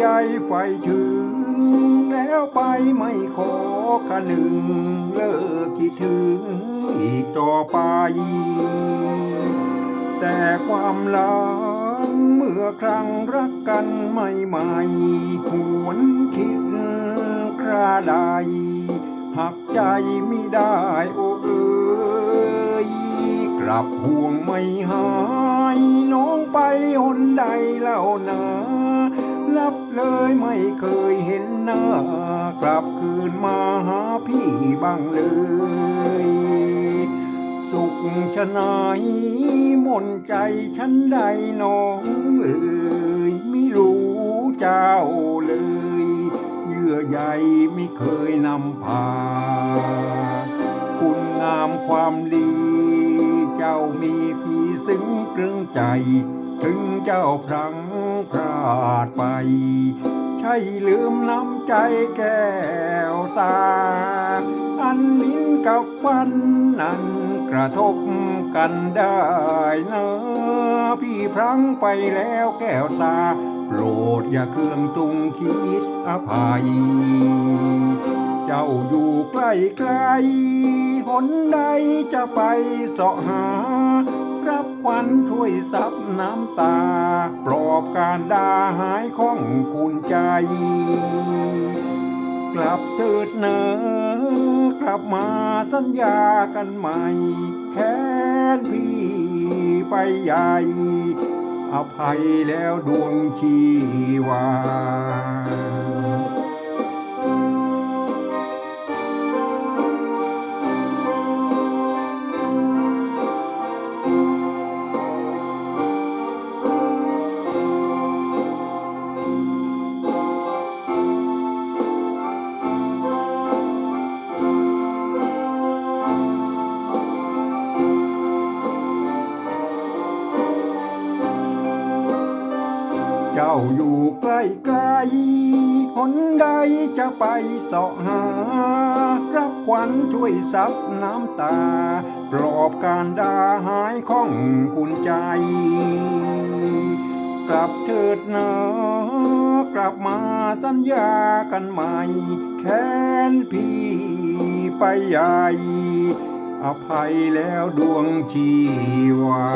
มีคิดเยื่อใยไฟถึง แล้วไปไม่ขอคะหนึ่ง เลิกคิดถึงอีกต่อไป แต่ความหลังเมื่อครั้งรักกันใหม่ๆหวนคิดคราใดหักใจไม่ได้โอ้เอ้ยกลับห่วงไม่หาย น้องไปหนใดเล่านา รับเลยไม่เคยเห็นหน้า กลับคืนมาหาพี่บ้างเลย สุขชะนายมนใจฉันใดน้องเอ่ยไม่รู้เจ้าเลย เยื่อใยไม่เคยนำพา คุณงามความดีเจ้ามีพี่ซึ้งเกรงใจ ถึงเจ้าพลังพลา ดไป ใช่ลืมน้ำใจแก้วตา อันลิ้นกับฟันนั้นกระทบกันได้นะพี่พลังไปแล้วแก้วตา โปรดอย่าเครื่องตุงคิดอภัย เจ้าอยู่ใกล้ไกลหนใดจะไปเสาะหา รับควันช่วยซับน้ำตาปลอ การดาหายของกุญใจ กลับเถิดเนอกลับมาสัญญากันใหม่ แค้นพี่ไปใหญ่ อภัยแล้วดวงชีวา จ้าอยู่ใกล้ไกลหนใดจะไปเสาะหา รับควันช่วยซับน้ำตา ปลอบการดาหายของคุณใจ กลับเถิดเนะกลับมาสัญญากันใหม่ แค้นพี่ไปใหญ่ อภัยแล้วดวงชีวา